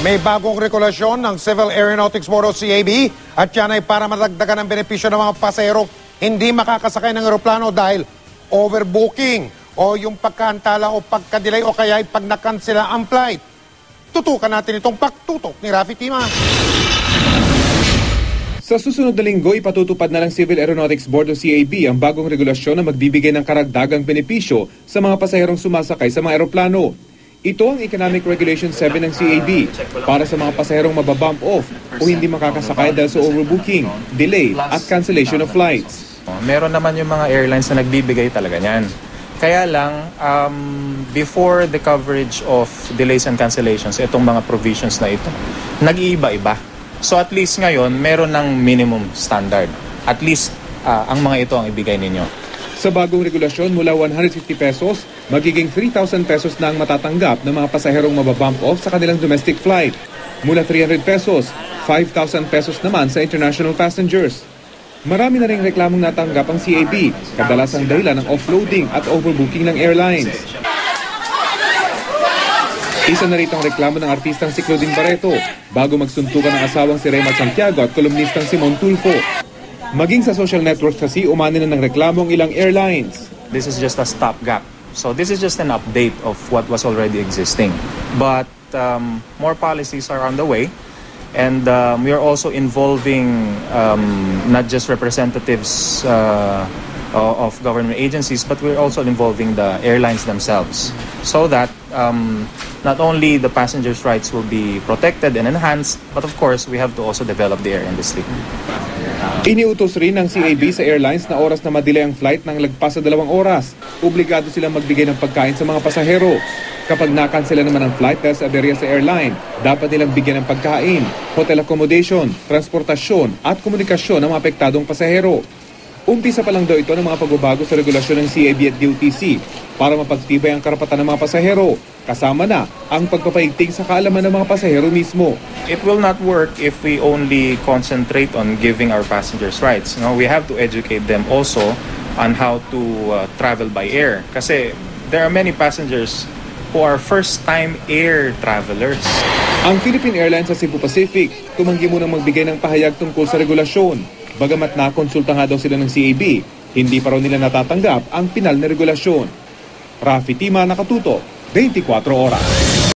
May bagong regulasyon ng Civil Aeronautics Board o CAB at yan ay para madagdagan ang benepisyo ng mga pasahero hindi makakasakay ng eroplano dahil overbooking o yung pagkaantala o pagkadelay o kaya ay pag nakansela ang flight. Tutukan natin itong pagtutok ni Rafi Tima. Sa susunod na linggo, ipatutupad na ng Civil Aeronautics Board o CAB ang bagong regulasyon na magbibigay ng karagdagang benepisyo sa mga pasaherong sumasakay sa mga eroplano. Ito ang Economic Regulation 7 ng CAB para sa mga pasaherong mababump off o hindi makakasakay dahil sa overbooking, delay at cancellation of flights. Meron naman yung mga airlines na nagbibigay talaga niyan. Kaya lang, um, before the coverage of delays and cancellations, itong mga provisions na ito, nag-iiba-iba. So at least ngayon, meron ng minimum standard. At least, ah, ang mga ito ang ibigay ninyo. Sa bagong regulasyon, mula 150 pesos, magiging 3,000 pesos na ang matatanggap ng mga pasaherong mababump off sa kanilang domestic flight. Mula 300 pesos, 5,000 pesos naman sa international passengers. Marami na rin reklamong natanggap ang CAB, kadalasang dahilan ng offloading at overbooking ng airlines. Isa na rito ang reklamo ng artistang si Claudine Barreto bago magsuntukan ng asawang si Raymond Santiago at kolumnistang Simon Tulfo. Maging sa social networks kasi umani na ng reklamo ang ilang airlines. This is just a stopgap. So this is just an update of what was already existing. But um, more policies are on the way. And um, we are also involving um, not just representatives uh, of government agencies, but we're also involving the airlines themselves. So that um, not only the passengers' rights will be protected and enhanced, but of course, we have to also develop the air industry. Iniutos rin ng CAB sa airlines na oras na madelay ang flight ng lagpas sa dalawang oras. Obligado silang magbigay ng pagkain sa mga pasahero. Kapag nakansela naman ang flight dahil sa aberya sa airline, dapat nilang bigyan ng pagkain, hotel accommodation, transportasyon at komunikasyon ng mga apektadong pasahero. Umpisa pa lang daw ito ng mga pagbabago sa regulasyon ng CAB at DOTC para mapagtibay ang karapatan ng mga pasahero. Kasama na ang pagpapaigting sa kaalaman ng mga pasahero mismo. It will not work if we only concentrate on giving our passengers rights. No, we have to educate them also on how to uh, travel by air. Kasi there are many passengers who are first-time air travelers. Ang Philippine Airlines sa Cebu Pacific tumanggi munang magbigay ng pahayag tungkol sa regulasyon. Bagamat nakonsulta nga daw sila ng CAB, hindi pa raw nila natatanggap ang pinal na regulasyon. Rafi Tima nakatuto, 24 oras.